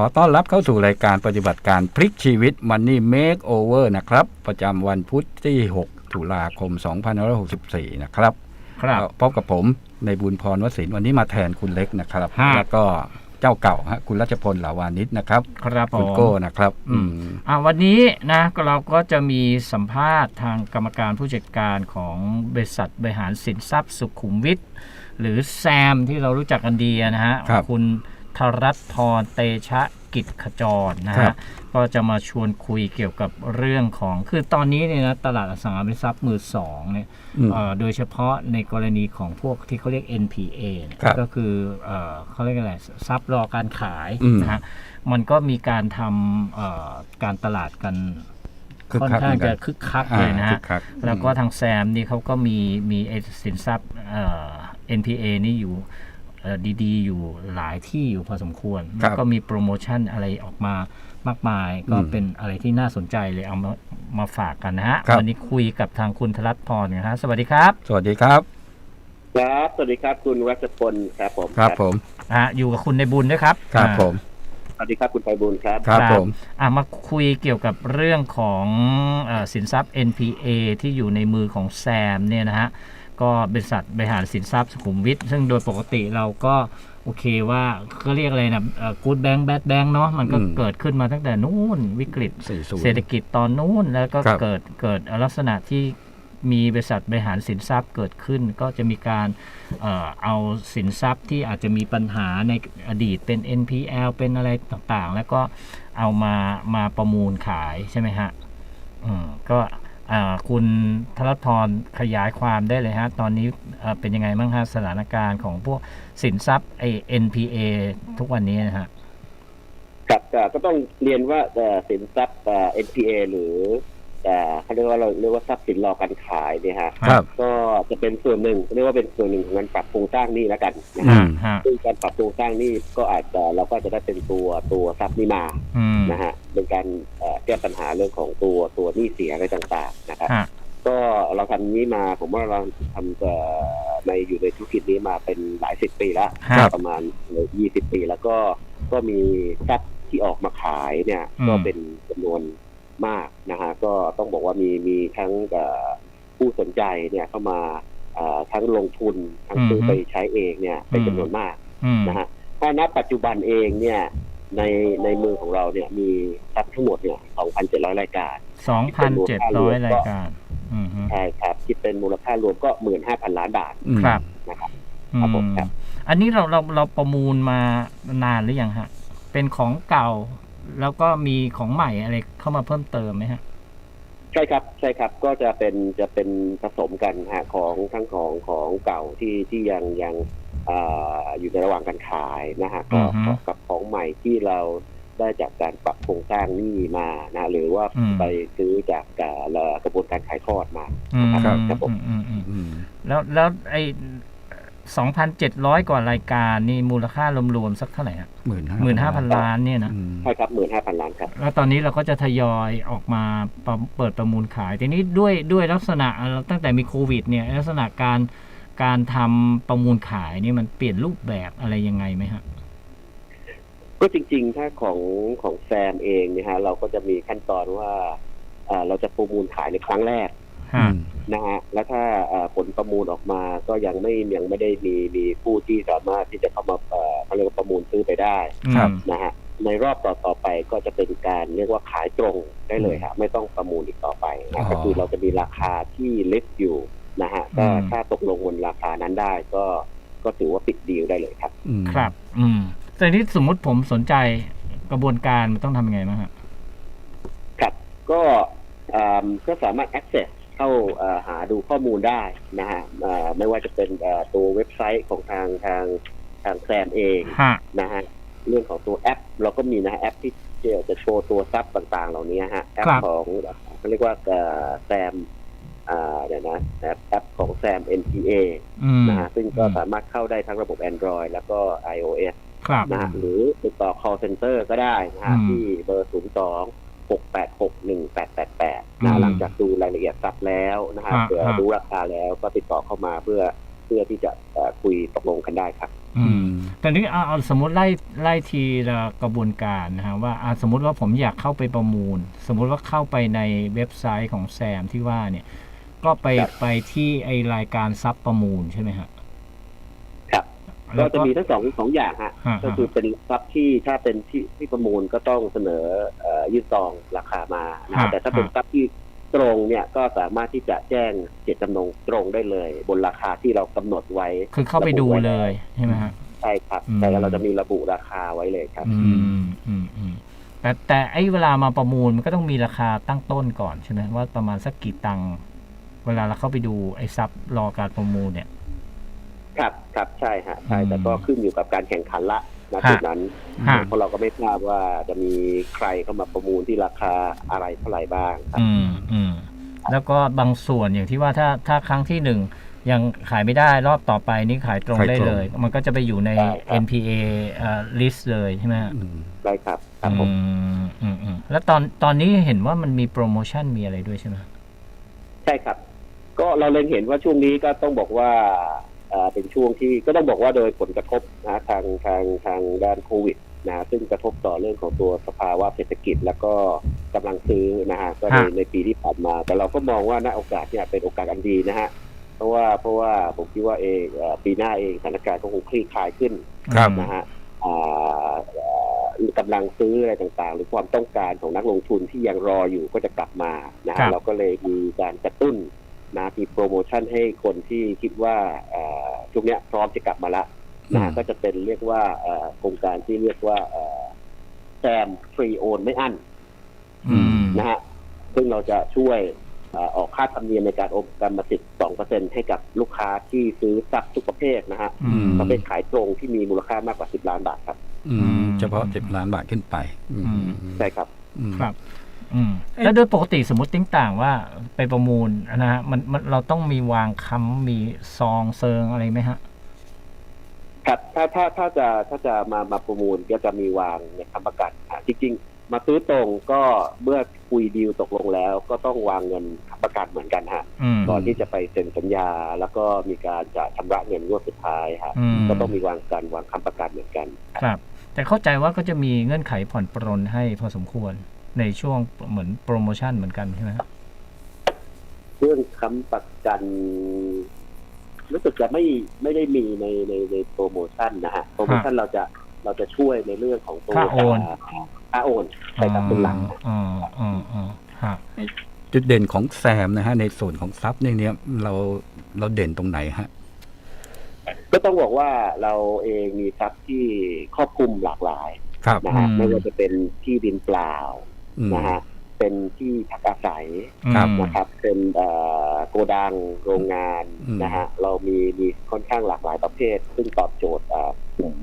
ขอต้อนรับเข้าสู่รายการปฏิบัติการพลิกชีวิต Money Makeover นะครับ ประจำวันพุธที่ 6 ตุลาคม 2564 นะครับครับก็พบกับผมในบุญพรวสินวันนี้มาแทนคุณเล็กนะครับฮะแล้วก็เจ้าเก่าฮะคุณรัชพลหลาวานิชนะครับ ครับผคุณมโก้นะครับอืมอืมอ่าวันนี้นะก็เราก็จะมีสัมภาษณ์ทางกรรมการผู้จัดการของบริษัทบริหารสินทรัพย์สุขุมวิทหรือแซมที่เรารู้จักกันดีนะฮะครับณ ธรัตน์พรเตชะกิจขจรนะครัฮะบ ก็จะมาชวนคุยเกี่ยวกับเรื่องของ คือตอนนี้เนี่ยนะตลาดอสังหาริมทรัพย์มือสองเนี่ยอืมเอ่อโดยเฉพาะในกรณีของพวกที่เขาเรียก NPA เนี่ยครับก็คือเอ่อเขาเรียกอะไรทรัพย์รอการขายอืม นะฮะมันก็มีการทำเอ่อการตลาดกันคึกค่อนคักข้างเหมือนกัจะนคึกคักอ่าเลยนะคึฮะ กคักแล้วก็ทางแซมนี่เขาก็มีมีไอ้สินทรัพย์เอ่อ NPA นี่อยู่เอ่อ ดีๆ อยู่หลายที่อยู่พอสมควรครัแล้วบก็มีโปรโมชั่นอะไรออกมามากมาย ก็อืมเป็นอะไรที่น่าสนใจเลยเอามามาฝากกันนะฮะครับวันี้คุยกับทางคุณธรัตน์พรนะฮะสวัสดีครับ สวัสดีครับครับ สวัสดีครับคุณวัชพลครับผมครับผมอะอยู่กับคุณในบุญด้วยครับครับอ่าผมสวัสดีครับคุณไพบูลย์ครับครับผมอะมาคุยเกี่ยวกับเรื่องของเออสินทรัพย์ NPA ที่อยู่ในมือของแซมเนี่ยนะฮะ ก็บริษัทบริหารสินทรัพย์สุขุมวิทซึ่งโดยปกติเราก็โอเคว่าเขาเรียกอะไรนะกูดแบงค์แบดแบงค์เนาะมันก็อืมเกิดขึ้นมาตั้งแต่นู้นวิกฤต40เศรษฐกิจตอนนู้นแล้วก็ครับเกิดเกิดลักษณะที่มีบริษัทบริหารสินทรัพย์เกิดขึ้น ก็จะมีการเอ่อเอาสินทรัพย์ที่อาจจะมีปัญหาในอดีตเป็น NPL เป็นอะไรต่างๆ แล้วก็เอามามาประมูลขายใช่ไหมฮะอืมก็อ่า คุณธรทรขยายความได้เลยฮะ ตอนนี้เป็นยังไงบ้างฮะสถานการณ์ของพวกสินทรัพย์ไอ NPA ทุกวันนี้นะฮะครับก็ต้องเรียนว่าสินทรัพย์เอ่อ NPA หรือ เอ่อเขาเรียกว่าเราเรียกว่าทรัพย์สินรอการขายเนี่ยฮะครับ ก็จะเป็นส่วนหนึ่งเรียกว่าเป็นส่วนหนึ่งของการปรับโครงสร้างหนี้แล้วกันนะอืฮะมฮะซึ่งการปรับโครงสร้างหนี้ก็อาจจะเราก็จะได้เป็นตัวตัวทรัพย์นี้มาอืมนะฮะเป็นการเอ่อแก้ปัญหาเรื่องของตัวตัวหนี้เสียอะไรต่างๆนะครับ ฮะก็เราทำนี้มาผมว่าเราทำเอ่อในอยู่ในธุรกิจนี้มาเป็นหลายสิบปีแล้วครับ ประมาณยี่สิบปีแล้วก็ก็มีทรัพย์ที่ออกมาขายเนี่ย อืม ก็เป็นจำนวน มากนะฮะก็ต้องบอกว่ามีมีทั้งเอ่อผู้สนใจเนี่ยเข้ามาเอ่อทั้งลงทุนทั้งซื้อไปใช้เองเนี่ยเป็นจำนวนมากอืมนะฮะถ้าณปัจจุบันเองเนี่ยในในมือของเราเนี่ยมีทรัพย์ทั้งหมดเนี่ย2,700 รายการสองพันเจ็ดร้อยรายการอืมฮึใช่ครับคิดเป็นมูลค่ารวมก็ 15,000 ล้านบาทอืมครับนะครับอืครับผมมครับ อันนี้เราเราเราประมูลมานานหรือยังฮะ เป็นของเก่า แล้วก็มีของใหม่อะไรเข้ามาเพิ่มเติมไหมฮะใช่ครับใช่ครับก็จะเป็นจะเป็นผสมกันฮะของทั้งของของเก่าที่ที่ยังยังอ่าอยู่ในระหว่างการขายนะฮะก็อือฮึกับของใหม่ที่เราได้จากการปรับโครงสร้างหนี้มานะหรือว่าอืมไปซื้อจากอ่ากระบวนการขายทอดมาอืมครับครับผมอืมอืมอืมอืมแล้วแล้วไอ สองพันเจ็ดร้อยกว่ารายการนี่มูลค่ารวมๆสักเท่าไหร่ฮะหมื่นห้าหมื่นห้าพันล้านเนี่ยนะอืมใช่ครับหมื่นห้าพันล้านครับแล้วตอนนี้เราก็จะทยอยออกมาประเปิดประมูลขาย ทีนี้ด้วยด้วยลักษณะตั้งแต่มีโควิดเนี่ยลักษณะการการทำประมูลขายนี่มันเปลี่ยนรูปแบบอะไรยังไงไหมฮะก็จริงๆ ถ้าของของแซมเองเนี่ยฮะเราก็จะมีขั้นตอนว่าอ่าเราจะประมูลขายในครั้งแรกอืฮะม นะฮะแล้วถ้าอ่าผลประมูลออกมาก็ยังไม่ยังไม่ได้มีมีผู้ที่สามารถที่จะเข้ามาเอ่อเขาเรียกว่าประมูลซื้อไปได้ครับนะฮะในรอบต่อต่อๆไปก็จะเป็นการเรียกว่าขายตรงได้เลยครับไม่ต้องประมูลอีกต่อไปอ๋นะอก็คือเราจะมีราคาที่เล็กอยู่นะฮะก็อืมถ้าตกลงบนราคานั้นได้ก็ก็ถือว่าปิดดีลได้เลยครับอืมครับ อืมแต่ที่สมมุติผมสนใจกระบวนการมันต้องทำยังไงบ้างฮะครับ ก็อ่าก็สามารถ access เข้าอ่าหาดูข้อมูลได้นะฮะอ่าไม่ว่าจะเป็นอ่าตัวเว็บไซต์ของทางทางทางแซมเองฮะนะฮะเรื่องของตัวแอป เราก็มีนะฮะแอปที่จะโชว์ตัวซับต่างๆ เหล่านี้ฮะแอปครับของเขาเรียกว่าแซมอ่าเดี๋ยวนะแอปแอปของแซม NPA อืมนะฮะซึ่งก็อืมสามารถเข้าได้ทั้งระบบ Android แล้วก็ iOS ครับนะฮะหรือติดต่อ call center ก็ได้นะฮะอืมที่เบอร์ 0 2 6 8 6 1 8 8 8อืนะมหลังจากดูรายละเอียดซับแล้วนะฮะฮะเผื่อฮะรู้ราคาแล้วก็ติดต่อเข้ามาเพื่อเพื่อที่จะเอ่อคุยตกลงกันได้ครับ อือืมมแต่นี้เอาเอาสมมติไล่ไล่ทีละกระบวนการนะฮะว่าอะสมมติว่าผมอยากเข้าไปประมูล สมมุติว่าเข้าไปในเว็บไซต์ของแซมที่ว่าเนี่ย ก็ไปครับไปที่ไอรายการซับประมูลใช่ไหมฮะครับ ก็แล้วจะมีทั้งสองสองอย่างฮะฮะก็คือเป็นทรัพย์ที่ถ้าเป็นที่ที่ประมูลก็ต้องเสนอเอ่อยื่นซองราคามานะฮะฮะแต่ถ้าเป็นฮะทรัพย์ที่ตรงเนี่ยก็สามารถที่จะแจ้งเจตจำนงตรงได้เลย บนราคาที่เรากำหนดไว้ คือเข้าไปดูเลยใช่ไหมฮะใช่ครับอืมแต่เราจะมีระบุราคาไว้เลยครับ อืมอืมอืมแต่แต่ไอ้เวลามาประมูลมันก็ต้องมีราคาตั้งต้นก่อนใช่ไหมว่าประมาณสักกี่ตังค์เวลาเราเข้าไปดูไอ้ซับรอการประมูลเนี่ย ครับครับใช่ฮะใช่อืมแต่ก็ขึ้นอยู่กับการแข่งขันละนะฮะจุดนั้นฮะเพราะเราก็ไม่ทราบว่าจะมีใครเข้ามาประมูลที่ราคาอะไรเท่าไหร่บ้างครับอืมอืมแล้วก็บางส่วนอย่างที่ว่าถ้าถ้าครั้งที่หนึ่งยังขายไม่ได้รอบต่อไปนี่ขายตรงขายตรงได้เลย มันก็จะไปอยู่ในได้ครับ NPA เอ่อ list เลยใช่ไหมฮะอืมได้ครับครับผมอืมอืมอืมแล้วตอนตอนนี้เห็นว่ามันมีโปรโมชั่นมีอะไรด้วยใช่ไหมใช่ครับ ก็เราเล็งเห็นว่าช่วงนี้ก็ต้องบอกว่า เอ่อเป็นช่วงที่ก็ต้องบอกว่าโดยผลกระทบนะทางทางทางด้านโควิดนะซึ่งกระทบต่อเรื่องของตัวสภาวะเศรษฐกิจ แล้วก็กำลังซื้อนะฮะก็ในฮะในปีที่ผ่านมา แต่เราก็มองว่าณโอกาสเนี่ยเป็นโอกาสอันดีนะฮะเพราะว่าเพราะว่าผมคิดว่าเองเอ่อปีหน้าเองสถานการณ์ก็คงคลี่คลายขึ้นครับนะฮะอ่าเอ่อกำลังซื้ออะไรต่างๆ หรือความต้องการของนักลงทุนที่ยังรออยู่ก็จะกลับมานะครัฮะบเราก็เลยมีการกระตุ้น นะมีโปรโมชั่นให้คนที่คิดว่าเอ่อช่วงเนี้ยพร้อมจะกลับมาละนะฮะอืมก็จะเป็นเรียกว่าเอ่อโครงการที่เรียกว่าแซมฟรีโอนไม่อั้นอืมนะฮะซึ่งเราจะช่วยเอ่อออกค่าธรรมเนียมในการโอนกรรมสิทธิ์2%ให้กับลูกค้าที่ซื้อทรัพย์ทุกประเภทนะฮะอืมประเภทขายตรงที่มีมูลค่ามากกว่า10ล้านบาทครับอือืมมเฉพาะสิบล้านบาทขึ้นไปอืมอืมใช่ครับอืมครับอืม แล้วโดยปกติสมมติติ้งต่างว่าไปประมูลนะฮะมันมันเราต้องมีวางค้ำมีซองเซิงอะไรไหมฮะครับถ้าถ้าถ้าจะถ้าจะมามาประมูลก็จะมีวางในคำประกันอะจริงๆ มาซื้อตรงก็เมื่อคุยดีลตกลงแล้วก็ต้องวางเงินค้ำประกันเหมือนกันฮะอืมก่อนที่จะไปเซ็นสัญญา แล้วก็มีการจะชำระเงินงวดสุดท้ายฮะอืมก็ต้องมีวางการวางค้ำประกันเหมือนกัน ครับ แต่เข้าใจว่าก็จะมีเงื่อนไขผ่อนปรนให้พอสมควร ในช่วงเหมือนโปรโมชั่นเหมือนกันใช่ไหมฮะเรื่องค้ำประกันรู้สึกจะไม่ไม่ได้มีในในในโปรโมชั่นนะฮะโปรโมชั่นเราจะเราจะช่วยในเรื่องของตัวค่าโอนค่าโอนใช่ครับเป็นหลักอ๋ออ๋ออ๋อฮะจุดเด่นของแซมนะฮะ ในส่วนของทรัพย์ในเนี้ยเราเราเด่นตรงไหนฮะ ก็ต้องบอกว่าเราเองมีทรัพย์ที่ครอบคลุมหลากหลายครับนะฮะอืมไม่ว่าจะเป็นที่ดินเปล่าอืม นะฮะเป็นที่พักอาศัยครับอืมนะครับ เป็นเอ่อโกดังโรงงานอืมนะฮะเรามีมีค่อนข้างหลากหลายประเภท ซึ่งตอบโจทย์อ่ากลุ่ม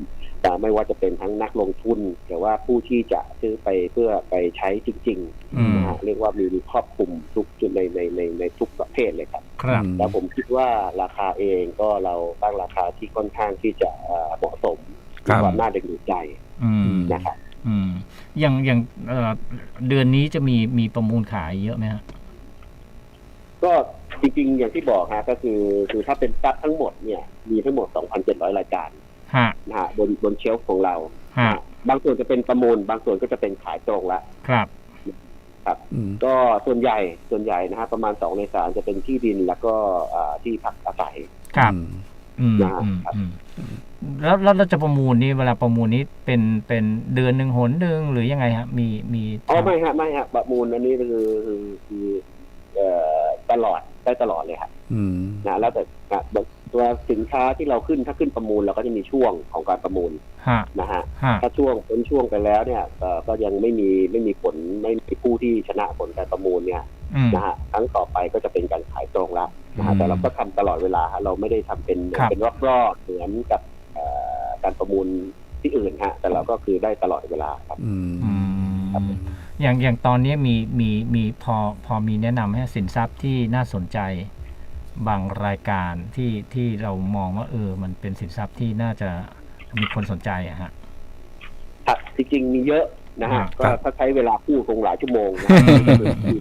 แต่ไม่ว่าจะเป็นทั้งนักลงทุนหรือว่าผู้ที่จะซื้อไปเพื่อไปใช้จริงอืมๆนะฮะเรียกว่ามีมีครอบคลุมทุกจุดในในในในทุกประเภทเลยครับครับอืมแล้วผมคิดว่าราคาเองก็เราตั้งราคาที่ค่อนข้างที่จะเอ่อเหมาะสมครัมีบความน่าดึงดูดใจอืมนะครับ อืม อย่างอย่างเอ่อเดือนนี้จะมีมีประมูลขายเยอะไหมฮะ ก็จริงๆ อย่างที่บอกฮะก็คือคือถ้าเป็นทรัพย์ทั้งหมดเนี่ยมีทั้งหมด 2,700 รายการฮะ นะฮะบนบนเชลฟ์ของเราฮะนะฮะบางส่วนจะเป็นประมูล บางส่วนก็จะเป็นขายตรงละ ครับ อืม ก็ส่วนใหญ่ส่วนใหญ่นะฮะประมาณ2ใน3จะเป็นที่ดินแล้วก็อ่าที่พักอาศัย ครับ อืม อืมนะฮะอืมอืม แล้วแล้วเราจะประมูลนี่เวลาประมูลนี้เป็นเป็นเดือนหนึ่งหนหนึ่งหรือยังไงฮะ มีมีอ๋อไม่ฮะไม่ฮะประมูลอันนี้คือคือคือเอ่อตลอดได้ตลอดเลยครับอืมนะแล้วแต่นะตัวสินค้าที่เราขึ้นถ้าขึ้นประมูลเราก็จะมีช่วงของการประมูลฮะนะฮะฮะถ้าช่วงพ้นช่วงไปแล้วเนี่ยเอ่อก็ยังไม่มีไม่มีผลไม่มีผู้ที่ชนะผลการประมูลเนี่ยอืมนะฮะครั้งต่อไปก็จะเป็นการขายตรงแล้วนะอืฮะมแต่เราก็ทำตลอดเวลาฮะเราไม่ได้ทำเป็นครับเป็นรอบๆเหมือนกับเอ่อ การประมูลที่อื่นฮะ แต่เราก็คือได้ตลอดเวลาครับ อืมอืมอย่างอย่างตอนนี้มีมีมีพอพอมีแนะนำให้สินทรัพย์ที่น่าสนใจบางรายการที่ที่เรามองว่าเออ มันเป็นสินทรัพย์ที่น่าจะมีคนสนใจอะฮะ ครับจริงๆมีเยอะนะฮะครับก็ถ้าใช้เวลาพูดคงหลายชั่วโมงนะอืม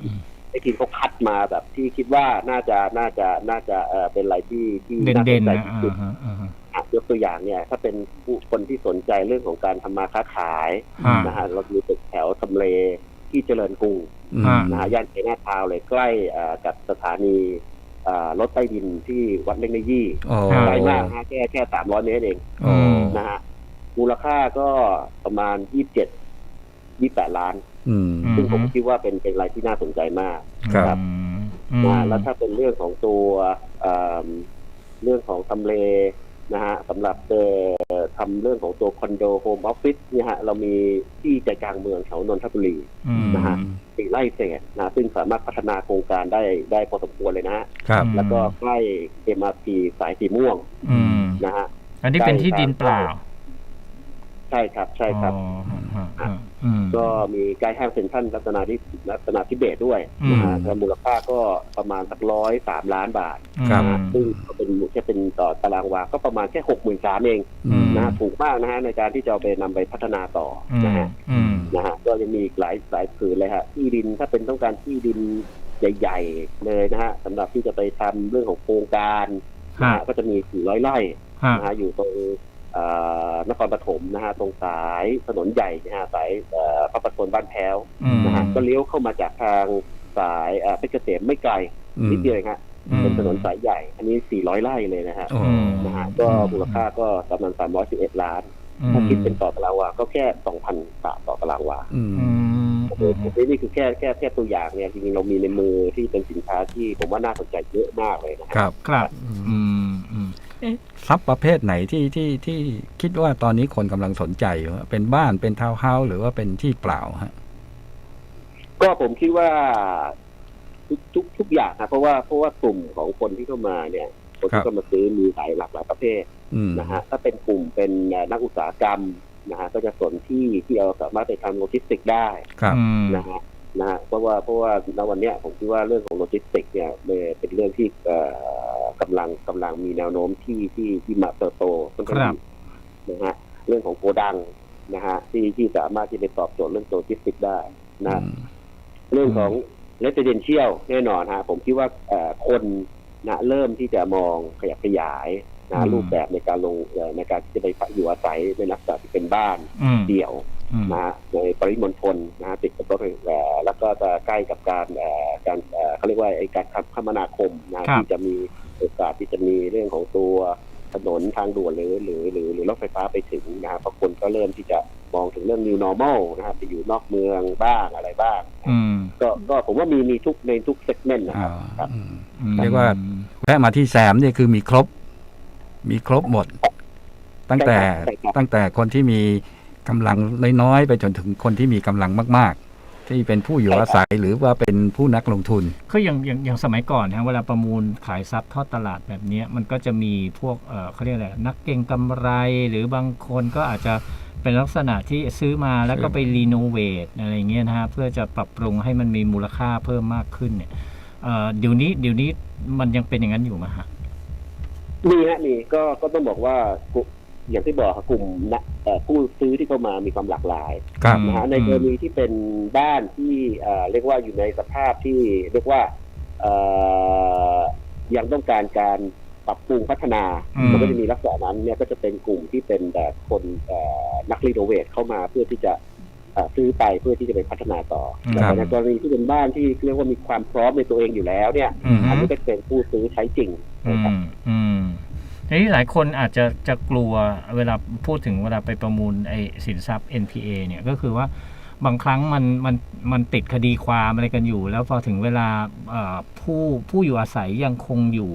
ไอ้ทีมเขาคัดมาแบบที่คิดว่าน่าจะน่าจะน่าจะเออเป็นอะไรที่ที่เด่นน่าสเด่นนใจนะที่สุดอ่าฮะอ่าฮะอะ ยกตัวอย่างเนี่ย ถ้าเป็นผู้คนที่สนใจเรื่องของการทำมาค้าขายอ่านะฮะเรามีตึกแถวทำเลที่เจริญกรุงอืมอ่านะฮะย่านเจน่าทาวน์เลยใกล้เอ่อกับสถานีเอ่อรถใต้ดินที่วัดเล็กนยี่โอ้ใกล้มากนะฮะแค่แค่สามร้อยเมตรเองโอ้นะฮะมูลค่าก็ประมาณยี่สิบเจ็ดยี่แปดล้านอืมอืมซึ่งผมคิดว่าเป็นเป็นอะไรที่น่าสนใจมากครับอืมอืมนะฮะแล้วถ้าเป็นเรื่องของตัวเอิ่มเรื่องของทำเล นะฮะสำหรับเอ่อทำเรื่องของตัวคอนโดโฮมออฟฟิศเนี่ยฮะเรามีที่ใจกลางเมืองแถวนนทบุรี อืมนะฮะ สี่ไร่เศษนะซึ่งสามารถพัฒนาโครงการได้ได้พอสมควรเลยนะฮะครับแล้วก็ใกล้ MRT สายสีม่วงอืมนะฮะ อันนี้เป็นที่ดินเปล่า ใช่ครับใช่ครับ อ๋อฮะฮะอืม ก็มีใกล้ห้างเซ็นทรัลรัตนาธิรัตนาธิเบศด้วยนะฮะอืมแล้วมูลค่าก็ประมาณสักร้อยสามล้านบาทครับ นะฮะซึ่งก็เป็นแค่เป็นต่อตารางวา ก็ประมาณแค่หกหมื่นสามเองอืม นะฮะถูกมากนะฮะในการที่จะเอาไปนำไปพัฒนาต่ออืนะมฮะ อืม นะฮะก็ยังมีอีกหลายหลายผืนเลยฮะที่ดินถ้าเป็นต้องการที่ดินใหญ่ ๆ เลยนะฮะสำหรับที่จะไปทำเรื่องของโครงการนะฮะฮะก็จะมีสี่ร้อยไร่ฮะนะฮะอยู่ตรงเอ่อ นครปฐมนะฮะตรงสายถนนใหญ่นะฮะสายเอ่อพระประทนบ้านแพ้วอืมนะฮะก็เลี้ยวเข้ามาจากทางสายเอ่อเพชรเกษมไม่ไกลอืมนิดเดียวเองฮะอืมเป็นถนนสายใหญ่ อันนี้ 400 ไร่เลยนะฮะโอ้นะฮะก็มูลค่าก็ประมาณ 311 ล้านอืมถ้าคิดเป็นต่อตารางวา ก็แค่ 2,000 บาทต่อตารางวาอืมอืมโอ้โหนี่นี่คือแค่แค่แค่ตัวอย่างเนี่ยจริงๆเรามีในมือที่เป็นสินค้าที่ผมว่าน่าสนใจเยอะมากเลยนะฮะครับ ครับอืมอืม ทรัพย์ประเภทไหนที่ที่ที่คิดว่าตอนนี้คนกำลังสนใจอยู่ฮะเป็นบ้านเป็นทาวน์เฮาส์หรือว่าเป็นที่เปล่าฮะก็ผมคิดว่าทุกทุกทุกอย่างครับเพราะว่าเพราะว่ากลุ่มของคนที่เข้ามาเนี่ยคนที่เข้ามาซื้อมีหลายหลากหลายประเภทอืมนะฮะถ้าเป็นกลุ่มเป็นเอ่อนักอุตสาหกรรมนะฮะก็จะสนที่ที่เราสามารถไปทำโลจิสติกส์ได้ครับอืมนะฮะ นะฮะเพราะว่าเพราะว่าณวันเนี้ยผมคิดว่าเรื่องของโลจิสติกส์เนี่ยเป็นเรื่องที่เอ่อกำลังกำลังมีแนวโน้มที่ที่ที่มาเติบโตค่อนข้างครับดีนะฮะเรื่องของโกดังนะฮะที่ที่สามารถที่ไปตอบโจทย์เรื่องโลจิสติกส์ได้นะฮะอืมเรื่องของ residential แน่นอนฮะผมคิดว่าเอ่อคนนะเริ่มที่จะมองขยับขยายนะอืมรูปแบบในการลงเอ่อในการที่จะไปอยู่อาศัยในลักษณะที่เป็นบ้านอืมเดี่ยวอืม นะฮะในปริมณฑลนะฮะติดกับรถไฟเอ่อแล้วก็จะใกล้กับการเอ่อการเอ่อเขาเรียกว่าไอ้การคมนาคมนะฮะครับที่จะมีโอกาสที่จะมีเรื่องของตัวถนนทางด่วนหรือหรือหรือหรือรถไฟฟ้าไปถึงนะฮะเพราะคนก็เริ่มที่จะมองถึงเรื่อง new normal นะฮะไปอยู่นอกเมืองบ้างอะไรบ้างอืมก็ก็ผมว่ามีมีทุกในทุกเซกเมนต์นะคอ่ารับครับอืมอืมเรียกว่าแวะมาที่แซมเนี่ยคือมีครบ มีครบหมด ตั้งแต่ใช่ครับตั้งแต่คนที่มี กำลังน้อยๆไปจนถึงคนที่มีกำลังมาก ๆ ที่เป็นผู้อยู่อาศัยหรือว่าเป็นผู้นักลงทุนคืออย่างอย่างอย่างสมัยก่อนนะเวลาประมูลขายทรัพย์ทอดตลาดแบบเนี้ยมันก็จะมีพวกเออเขาเรียกอะไรนักเก็งกำไรหรือบางคนก็อาจจะเป็นลักษณะที่ซื้อมาแล้วก็ไปรีโนเวทอะไรเงี้ยนะฮะเพื่อจะปรับปรุงให้มันมีมูลค่าเพิ่มมากขึ้นเนี่ยเอ่อเดี๋ยวนี้เดี๋ยวนี้มันยังเป็นอย่างนั้นอยู่ไหมฮะมีฮะมีก็ก็ต้องบอกว่ากลุ่ม อย่างที่บอกครับกลุ่มนะเอ่อผู้ซื้อที่เข้ามามีความหลากหลายครับนะฮะในกรณีที่เป็นบ้านที่เอ่อเรียกว่าอยู่ในสภาพที่เรียกว่าเอ่อยังต้องการการปรับปรุงพัฒนาอืมมันก็จะมีลักษณะนั้นเนี่ยก็จะเป็นกลุ่มที่เป็นแบบคนเอ่อนักรีโนเวทเข้ามาเพื่อที่จะเอ่อซื้อไปเพื่อที่จะไปพัฒนาต่อครับแต่ในกรณีที่เป็นบ้านที่เรียกว่ามีความพร้อมในตัวเองอยู่แล้วเนี่ยอืมอันนี้ก็จะเป็นผู้ซื้อใช้จริงอืนะครับมอืม ทีนี้หลายคนอาจจะจะกลัวเวลาพูดถึงเวลาไปประมูลไอ้สินทรัพย์ NPA เนี่ยก็คือว่าบางครั้งมันมันมันติดคดีความอะไรกันอยู่ แล้วพอถึงเวลาผู้ผู้อยู่อาศัยยังคงอยู่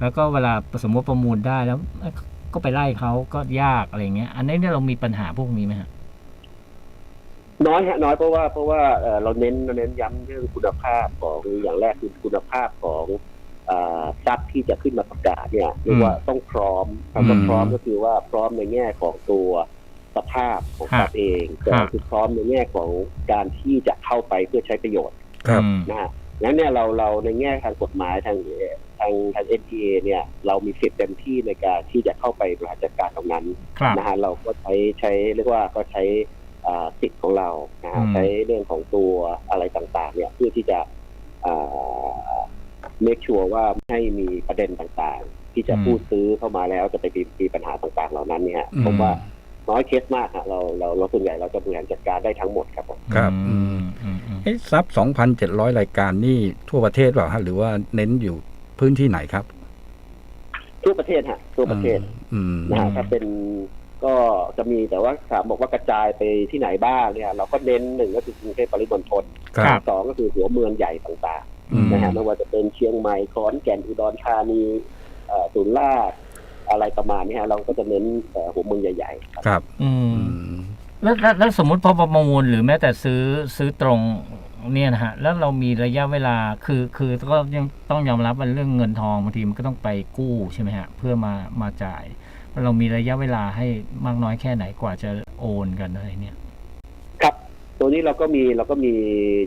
แล้วก็เวลาสมมติประมูลได้แล้วก็ไปไล่เขาก็ยากอะไรเงี้ย อันนี้เนี่ยเรามีปัญหาพวกนี้ไหมฮะน้อยฮะน้อยเพราะว่าเพราะว่าเราเน้นเราเน้นย้ำเรื่องคุณภาพของอย่างแรกคือคุณภาพของ ทรัพย์ที่จะขึ้นมาประกาศเนี่ยเรียกว่าต้องพร้อมคำว่าอืมพร้อมก็คือว่าพร้อมในแง่ของตัวสภาพของทรัพย์เองแต่ฮะคือพร้อมในแง่ของการที่จะเข้าไปเพื่อใช้ประโยชน์ครับอืมนะฮะแล้วเนี่ยเราเราในแง่ทางกฎหมายทางทางทาง NPA เนี่ยเรามีสิทธิ์เต็มที่ในการที่จะเข้าไปบริหารจัดการตรงนั้นครับนะฮะเราก็ใช้ใช้เรียกว่าก็ใช้อ่าสิทธิ์ของเรานะฮะอืมใช้เรื่องของตัวอะไรต่างๆ เนี่ยเพื่อที่จะ เมคชัวร์ว่าไม่ให้มีประเด็นต่างๆ ที่จะอืมพูดซื้อเข้ามาแล้วจะไปมีมีปัญหาต่างๆ เหล่านั้นเนี่ยอืมผมว่าน้อยเคสมากฮะเราเราเราส่วนใหญ่เราจะบริหารจัดการได้ทั้งหมดครับผมครับอือืมมอืมอืมเอ๊ะซับ2,700รายการนี่ทั่วประเทศเปล่าฮะหรือว่าเน้นอยู่พื้นที่ไหนครับ ทั่วประเทศฮะทั่วประเทศอืมนะฮะถ้าเป็นก็จะมีแต่ว่าถามบอกว่ากระจายไปที่ไหนบ้างเนี่ย เราก็เน้นหนึ่งก็คือกรุงเทพปริมณฑลครับสองก็คือหัวเมืองใหญ่ต่างอืมๆ นะฮะไม่ว่าจะเป็นเชียงใหม่ขอนแก่นอุดรธานีเอ่อสุราษฎร์อะไรประมาณนี้ฮะเราก็จะเน้นเอ่อหัวเมืองใหญ่ๆ ครับครับอืมอืมแล้วแล้วแล้วสมมุติพอประมูลหรือแม้แต่ซื้อซื้อตรงเนี่ยนะฮะแล้วเรามีระยะเวลาคือคือก็ยังต้องยอมรับว่าเรื่องเงินทองบางทีมันก็ต้องไปกู้ใช่ไหมฮะเพื่อมามาจ่าย เรามีระยะเวลาให้มากน้อยแค่ไหนกว่าจะโอนกันอะไรเนี่ยครับ ตัวนี้เราก็มีเราก็มี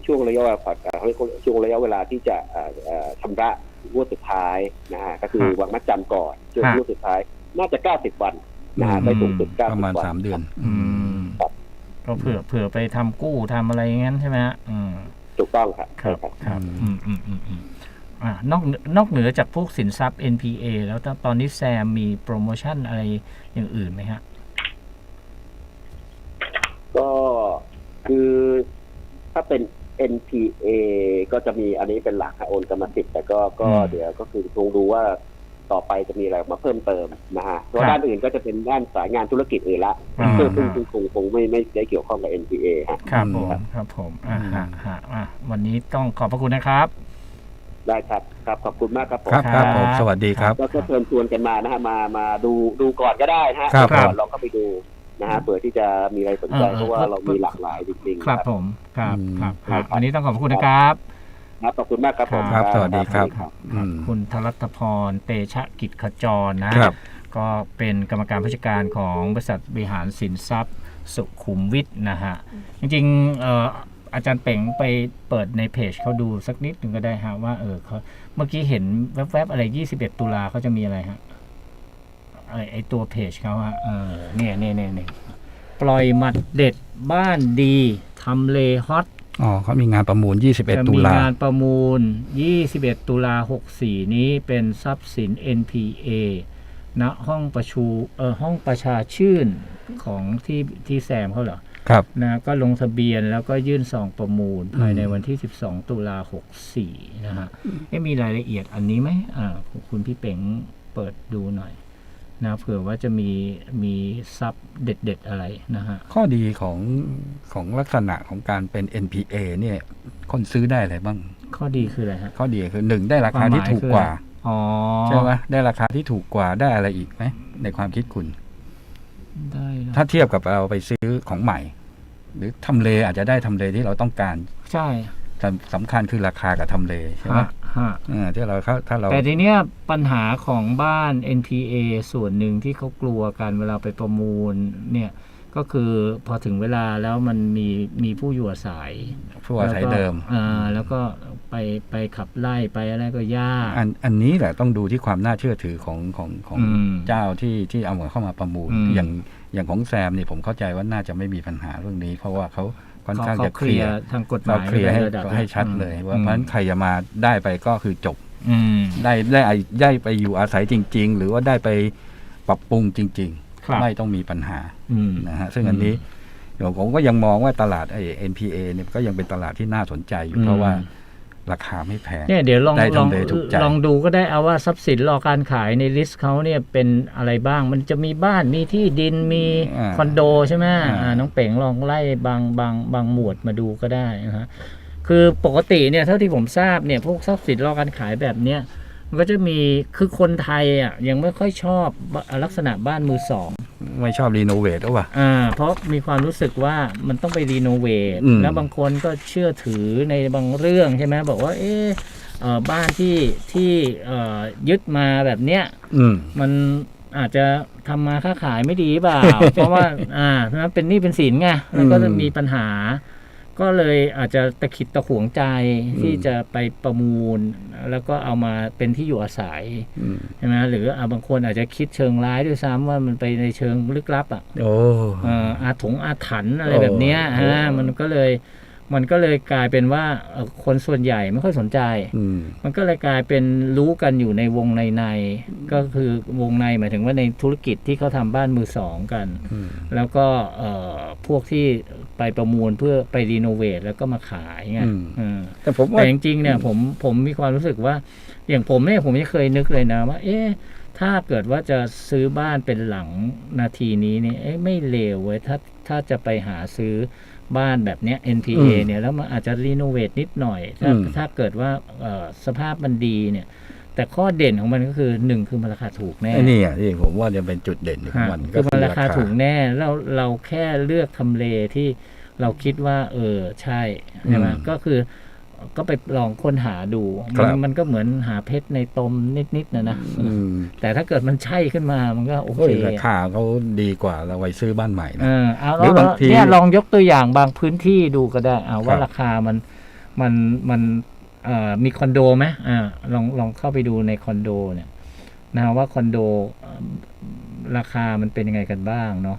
ช่วงระยะเวลาผ่อนเอ่อเขาเรียกว่าช่วงระยะเวลาที่จะเอ่อเอ่อชำระงวดสุดท้ายนะฮะก็คือฮะวางมัดจำก่อนช่วงฮะงวดสุดท้าย น่าจะ90วันนะฮะอืมได้สูงสุดประมาณ90วันสามเดือนอืมก็เผื่อเผื่อไปทำกู้ทำอะไรอย่างนั้นใช่ไหมฮะอืมถูกต้องครับครับใช่ครับครับอือืมมอืมอืมอืมอ่านอกนอกเหนือจากพวกสินทรัพย์ NPA แล้วตตอนนี้แซมมีโปรโมชั่นอะไรอย่างอื่นไหมฮะ ก็ คือถ้าเป็น NPA ก็จะมีอันนี้เป็นหลักค่ะโอนกรรมสิทธิ์แต่ก็ก็อืม เดี๋ยวก็คือคงดูว่าต่อไปจะมีอะไรมาเพิ่มเติมนะฮะเพราะครับด้านอื่นก็จะเป็นด้านสายงานธุรกิจอื่นละอ่าซึ่งซึ่งซึ่งคงคงไม่ไม่ได้เกี่ยวข้องกับ NPA ฮะครับอืมผมครับผมอ่าอืมฮะฮะอะวันนี้ต้องขอบพระคุณนะครับ ได้ครับครับขอบคุณมากครับผม ครับครับผมครับสวัสดีครับก็ก็เชิญชวนกันมานะฮะมามาดูดูก่อนก็ได้นะฮะครับ ดูก่อนลองเข้าไปดู นะฮะเผื่อที่จะมีอะไรสนใจเออเพราะว่าเออเรามีหลากหลายจริงๆครับผมครับอืมครับครับวันนี้ต้องขอบพระคุณนะครับครับขอบคุณมากครับผมครับสวัสดีครับครับอืมคุณธรัตพรเตชะกิจขจรนะครับก็เป็นกรรมการผู้จัดการของบริษัทบริหารสินทรัพย์สุขุมวิทนะฮะ จริงๆเอ่ออาจารย์เป่งไปเปิดในเพจเขาดูสักนิดหนึ่งก็ได้ฮะว่าเออเขาเมื่อกี้เห็นแวบๆอะไร 21 ตุลาเขาจะมีอะไรฮะ ไอไอตัวเพจเขาฮะเออเนี่ยเนี่ยเนี่ยเนี่ยปล่อยหมัดเด็ดบ้านดีทำเลฮอตอ๋อเขามีงานประมูล จะ21 ตุมีลางานประมูล 21 ตุลา 64 นี้เป็นทรัพย์สิน NPA ณห้องประชูเออห้องประชาชื่นของที่ที่แซมเขาเหรอ ครับ นะก็ลงทะเบียนแล้วก็ยื่นซองประมูล ภายในอืมวันที่ 12 ตุลา 64 นะฮะเอ๊ะมีรายละเอียดอันนี้ไหมอ่าคุณพี่เป๋งเปิดดูหน่อย นะเผื่อว่าจะมีมีทรัพย์เด็ด ๆ อะไรนะฮะข้อดีของของลักษณะของการเป็น NPA เนี่ยคนซื้อได้อะไรบ้าง ข้อดีคืออะไรฮะข้อดีคือหนึ่งได้ราคาที่ถูกกว่าอ๋อใช่ไหมได้ราคาที่ถูกกว่าได้อะไรอีกไหมในความคิดคุณ ได้นะถ้าเทียบกับเราไปซื้อของใหม่ หรือทำเลอาจจะได้ทำเลที่เราต้องการ ใช่ สำสำคัญคือราคากับทำเลใช่ไหมฮะฮะอ่าที่เราเข้าถ้าเราแต่ทีเนี้ยปัญหาของบ้าน NPA ส่วนหนึ่งที่เขากลัวกันเวลาไปประมูลเนี่ยก็คือพอถึงเวลาแล้วมันมีมีผู้อยู่อาศัยผู้อาศัยเดิมแล้วก็อ่าแล้วก็ไปไปขับไล่ไปอะไรก็ยากอันอันนี้แหละต้องดูที่ความน่าเชื่อถือของของของอืมเจ้าที่ที่เอาเข้ามาประมูลอืมอย่างอย่างของแซมนี่ผมเข้าใจว่าน่าจะไม่มีปัญหาเรื่องนี้ เพราะว่าเขา ค่อนเขาข้างเขาจะเคเคลีลียยร์ร์ทางกฎหเรามายเคลียร์ให้ไประดับให้ชัดเลยว่าอืเพมราะฉะนั้นใครจะมาได้ไปก็คือจบอืมได้ได้ได้ไปอยู่อาศัยจริง ๆ หรือว่าได้ไปปรับปรุงจริงครับๆไม่ต้องมีปัญหาอืมนะฮะซึ่งอันนี้เดี๋ยวผมก็ยังมองว่าตลาดไอ้ NPA เนี่ยก็ยังเป็นตลาดที่น่าสนใจอยู่อืมเพราะว่า ราคาไม่แพงเนี่ยเดี๋ยวลองได้ลองทำเลถูกใจลองดูก็ได้เอาว่าทรัพย์สินรอการขายในลิสต์เขาเนี่ยเป็นอะไรบ้าง มันจะมีบ้านมีที่ดินมีอ่าคอนโดใช่ไหมอ่าอ่าน้องเป๋งลองไล่บางบางบางหมวดมาดูก็ได้นะฮะคือปกติเนี่ยเท่าที่ผมทราบเนี่ยพวกทรัพย์สินรอการขายแบบเนี้ย มันก็จะมีคือคนไทยอะยังไม่ค่อยชอบลักษณะบ้านมือสองไม่ชอบรีโนเวทหรือเปล่าอ่า เพราะมีความรู้สึกว่ามันต้องไปรีโนเวทอืมแล้วบางคนก็เชื่อถือในบางเรื่องใช่ไหมบอกว่า เอ๊ะเอ่อบ้านที่ที่เอ่อยึดมาแบบเนี้ยอืมมันอาจจะทำมาค้าขายไม่ดีเปล่า เพราะว่า อ่าเพราะฉะนั้นเป็นหนี้เป็นสินไงแล้วก็จะมีปัญหา ก็เลยอาจจะตะขิดตะขวงใจที่จะไปประมูล แล้วก็เอามาเป็นที่อยู่อาศัยอืมใช่ไหมหรืออะบางคนอาจจะคิดเชิงร้ายด้วยซ้ำว่ามันไปในเชิงลึกลับอะโอ้เอ่ออาถงอาถรรพ์อะไรแบบเนี้ยโอ้ฮะมันก็เลย มันก็เลยกลายเป็นว่าเอ่อคนส่วนใหญ่ไม่ค่อยสนใจอืมมันก็เลยกลายเป็นรู้กันอยู่ในวงในในๆก็คือวงในหมายถึงว่าในธุรกิจที่เขาทำบ้านมือสองกันอืมแล้วก็เอ่อพวกที่ไปประมูลเพื่อไปรีโนเวทแล้วก็มาขายไงเออแต่ผมว่าแต่จริงๆเนี่ยผมผมมีความรู้สึกว่า อย่างผมเนี่ยผมไม่เคยนึกเลยนะว่า เอ๊ะถ้าเกิดว่าจะซื้อบ้านเป็นหลังนาทีนี้เนี่ยเอ๊ะไม่เลวเว้ยถ้าถ้าจะไปหาซื้อ บ้านแบบเนี้ย NPA เนี่ยแล้วมันอาจจะรีโนเวทนิดหน่อย ถ้าถ้าเกิดว่าเอ่อสภาพมันดีเนี่ย แต่ข้อเด่นของมันก็คือหนึ่งคือมันราคาถูกแน่ ไอ้นี่อะที่ผมว่าจะเป็นจุดเด่นของฮะมันคือมันราคาถูกแน่เราเราแค่เลือกทำเลที่เราคิดว่า เออใช่ใช่ไหมก็คือ ก็ไปลองค้นหาดูมันมันก็เหมือนหาเพชรในตมนิดๆนะนะอืมแต่ถ้าเกิดมันใช่ขึ้นมามันก็โอโอ้เคยราคาเขาดีกว่า เราไปซื้อบ้านใหม่เอนะอเอาหรือบางทีเนี่ยลองยกตัวอย่างบางพื้นที่ดูก็ได้เอาว่าครับราคามันมันมันเอ่อมีคอนโดไหมอ่าลองลองเข้าไปดูในคอนโดเนี่ยนะว่าคอนโดเอ่อราคามันเป็นยังไงกันบ้างเนาะ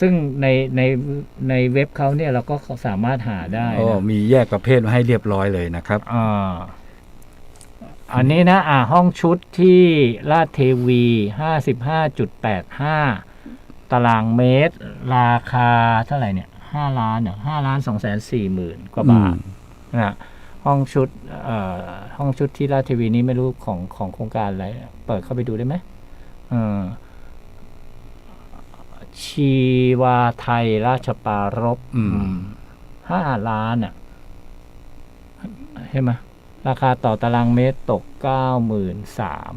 ซึ่งในในในเว็บเขาเนี่ยเราก็สามารถหาได้โอ้นะมีแยกประเภทมาให้เรียบร้อยเลยนะครับ อ่าอันนี้นะ อ่า ห้องชุดที่ลาดเทวีห้าสิบห้าจุดแปดห้าตารางเมตร ราคาเท่าไหร่เนี่ยห้าล้านเหรอห้าล้านสองแสนสี่หมื่นกว่าบาทนะห้องชุดเอ่อห้องชุดที่ลาดเทวีนี้ไม่รู้ของของโครงการอะไร เปิดเข้าไปดูได้ไหมเออ ชีวาไทยราชปารบอืมอืมห้าล้านอะใช่ไหมราคาต่อตารางเมตรตกเก้าหมื่นสาม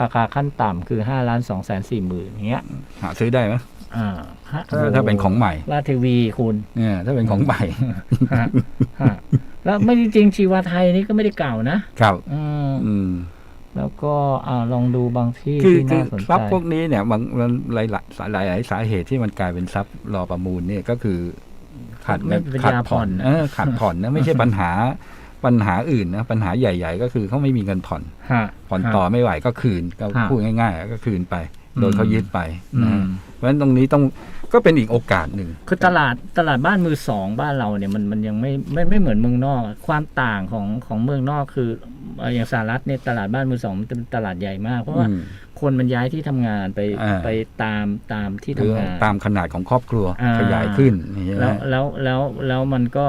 ราคาขั้นต่ำคือห้าล้านสองแสนสี่หมื่นอย่างเงี้ย หาซื้อได้ไหมอ่าฮะถ้าถ้าเป็นของใหม่ลาดทีวีคุณเนี่ยถ้าเป็นของใหม่ฮะฮะแล้วไม่จริงๆชีวาไทยนี่ก็ไม่ได้เก่านะครับอืมอืม แล้วก็อ่าลองดูบางที่คือที่คือน่าสนใจ ทรัพย์พวกนี้เนี่ยบางมันหลายหลายหลายหลายสาเหตุที่มันกลายเป็นทรัพย์รอประมูลเนี่ยก็คือขาดไม่เป็นขาดยาผ่อนผ่อนนะ เออขาดผ่อนนะไม่ใช่ปัญหาปัญหาอื่นนะปัญหาใหญ่ ๆ ก็คือเขาไม่มีเงินผ่อน ฮะผ่อนต่อไม่ไหวก็คืนก็ฮะพูดง่ายๆก็คืนไปอืมโดยเขายึดไปอืนะมเพ ราะฉะนั้นตรงนี้ต้องก็เป็นอีกโอกาสหนึ่ง คือตลาดตลาดบ้านมือสองบ้านเราเนี่ยมันมันยังไม่ไม่ไม่เหมือนเมืองนอก ความต่างของของเมืองนอกคือเอ่ออย่างสหรัฐเนี่ยตลาดบ้านมือสองมันเป็นตลาดใหญ่มาก เพราะว่าอืมคนมันย้ายที่ทำงานไปอ่าไปตามตามที่คือทำงานตามขนาดของครอบครัวอ่าขยายขึ้นอย่างเงี้ยแล้วนะแล้วแล้วแล้วมันก็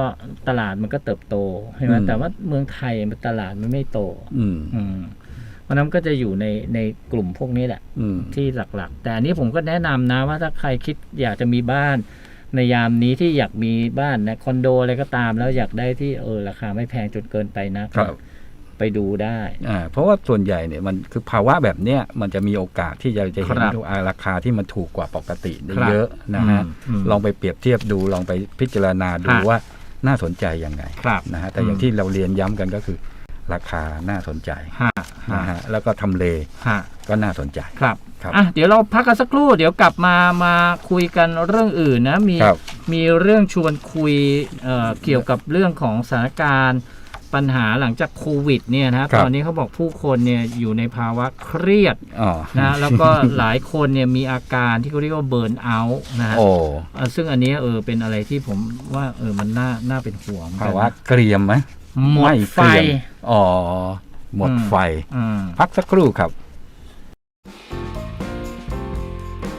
ตลาดมันก็เติบโตใช่ไหมอืมแต่ว่าเมืองไทยมันตลาดมันไม่โต อืมอืมเพ ราะฉะนั้นก็จะอยู่ในในกลุ่มพวกนี้แหละอืมที่หลักๆ แต่อันนี้ผมก็แนะนำนะว่าถ้าใครคิดอยากจะมีบ้านในยามนี้ที่อยากมีบ้านนะคอนโดอะไรก็ตาม แล้วอยากได้ที่เออราคาไม่แพงจนเกินไปนะครับไปดูได้อ่าเพราะว่าส่วนใหญ่เนี่ยมันคือภาวะแบบเนี้ยมันจะมีโอกาสที่จะจะเห็นครับอ่าราคาที่มันถูกกว่าปกติได้ครับเยอะนะฮะอืมลองไปเปรียบเทียบดูลองไปพิจารณาดูฮะว่าน่าสนใจยังไงครับนะฮะแต่อย่างอืมที่เราเรียนย้ำกันก็คือ ราคาน่าสนใจฮะนะฮะแล้วก็ทำเลฮะก็น่าสนใจ ครับครับอะเดี๋ยวเราพักกันสักครู่ เดี๋ยวกลับมามาคุยกันเรื่องอื่นนะมีครับ มีเรื่องชวนคุยเอ่อเกี่ยวกับเรื่องของสถานการณ์ ปัญหาหลังจากโควิดเนี่ยนะครับตอนนี้เขาบอกผู้คนเนี่ยอยู่ในภาวะเครียดอ๋อนะแล้วก็หลายคนเนี่ยมีอาการที่เขาเรียกว่าเบิร์นเอาท์นะฮะ โอ้เอ่อซึ่งอันนี้เออเป็นอะไรที่ผมว่าเออมันน่าน่าเป็นห่วงเหมือนกัภานวะนะเกรียมไหม หมดไม่ไฟ เกรียมอ๋อ หมดอืม ไฟ อืม พักสักครู่ครับ